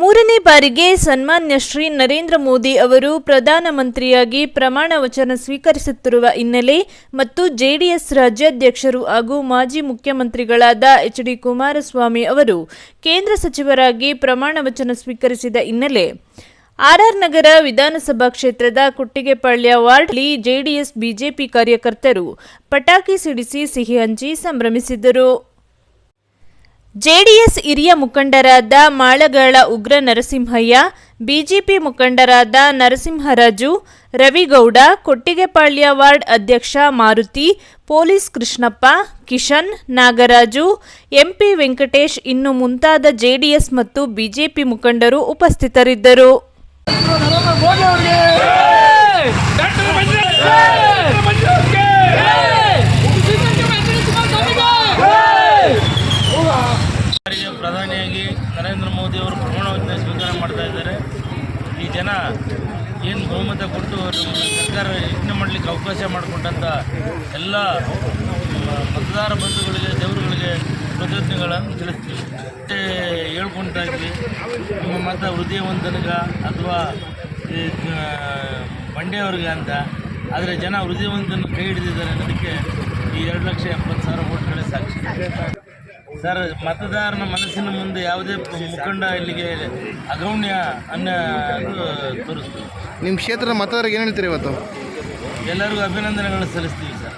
ಮೂರನೇ ಬಾರಿಗೆ ಸನ್ಮಾನ್ಯ ಶ್ರೀ ನರೇಂದ್ರ ಮೋದಿ ಅವರು ಪ್ರಧಾನಮಂತ್ರಿಯಾಗಿ ಪ್ರಮಾಣ ವಚನ ಸ್ವೀಕರಿಸುತ್ತಿರುವ ಹಿನ್ನೆಲೆ ಮತ್ತು ಜೆಡಿಎಸ್ ರಾಜ್ಯಾಧ್ಯಕ್ಷರು ಹಾಗೂ ಮಾಜಿ ಮುಖ್ಯಮಂತ್ರಿಗಳಾದ ಎಚ್ ಡಿ ಕುಮಾರಸ್ವಾಮಿ ಅವರು ಕೇಂದ್ರ ಸಚಿವರಾಗಿ ಪ್ರಮಾಣ ವಚನ ಸ್ವೀಕರಿಸಿದ ಹಿನ್ನೆಲೆ. ಆರ್ಆರ್ ನಗರ ವಿಧಾನಸಭಾ ಕ್ಷೇತ್ರದ ಕುಟ್ಟಿಗೆಪಾಳ್ಯ ವಾರ್ಡ್ಲಿ ಜೆಡಿಎಸ್, ಬಿಜೆಪಿ ಕಾರ್ಯಕರ್ತರು ಪಟಾಕಿ ಸಿಡಿಸಿ ಸಿಹಿ ಹಂಚಿ ಸಂಭ್ರಮಿಸಿದರು ಜೆಡಿಎಸ್ ಹಿರಿಯ ಮುಖಂಡರಾದ ಮಾಳಗಾಳ ಉಗ್ರ ನರಸಿಂಹಯ್ಯ, ಬಿಜೆಪಿ ಮುಖಂಡರಾದ ನರಸಿಂಹರಾಜು, ರವಿಗೌಡ, ಕೊಟ್ಟಿಗೆಪಾಳ್ಯ ವಾರ್ಡ್ ಅಧ್ಯಕ್ಷ ಮಾರುತಿ, ಪೊಲೀಸ್ ಕೃಷ್ಣಪ್ಪ, ಕಿಶನ್, ನಾಗರಾಜು, ಎಂಪಿ ವೆಂಕಟೇಶ್ ಇನ್ನು ಮುಂತಾದ ಜೆಡಿಎಸ್ ಮತ್ತು ಬಿಜೆಪಿ ಮುಖಂಡರು ಉಪಸ್ಥಿತರಿದ್ದರು. ನರೇಂದ್ರ ಮೋದಿ ಅವರು ಪ್ರಮಾಣ ವಚನ ಸ್ವೀಕಾರ ಮಾಡ್ತಾ ಇದ್ದಾರೆ. ಈ ಜನ ಏನು ಬಹುಮತ ಕೊಟ್ಟು ಅವರು ಸರ್ಕಾರ ಯತ್ನ ಮಾಡಲಿಕ್ಕೆ ಅವಕಾಶ ಮಾಡಿಕೊಟ್ಟಂಥ ಎಲ್ಲ ಮತದಾರ ಬಂಧುಗಳಿಗೆ, ದೇವರುಗಳಿಗೆ ಕೃತಜ್ಞಗಳನ್ನು ತಿಳಿಸ್ತೀವಿ. ಮತ್ತೆ ಇದ್ವಿ ನಿಮ್ಮ ಮತ ಹೃದಯವಂತನಿಗ ಅಥವಾ ಬಂಡೆಯವ್ರಿಗೆ ಅಂತ, ಆದರೆ ಜನ ಹೃದಯವಂತನ ಕೈ ಹಿಡಿದಿದ್ದಾರೆ ಅನ್ನೋದಕ್ಕೆ ಈ ಎರಡು ಲಕ್ಷ ಎಂಬತ್ತು ಸಾವಿರ ಓಟ್ಗಳೇ ಸಾಕ್ಷಿ ಸರ್ ಮತದಾರನ ಮನಸ್ಸಿನ ಮುಂದೆ ಯಾವುದೇ ಮುಖಂಡ ಇಲ್ಲಿಗೆ ಅಗೌಣ್ಯ ಅನ್ನೋದು ತೋರಿಸ್ತೀವಿ. ನಿಮ್ಮ ಕ್ಷೇತ್ರದ ಮತದಾರರಿಗೆ ಏನು ಹೇಳ್ತೀರಿ ಇವತ್ತು? ಎಲ್ಲರಿಗೂ ಅಭಿನಂದನೆಗಳನ್ನು ಸಲ್ಲಿಸ್ತೀವಿ ಸರ್.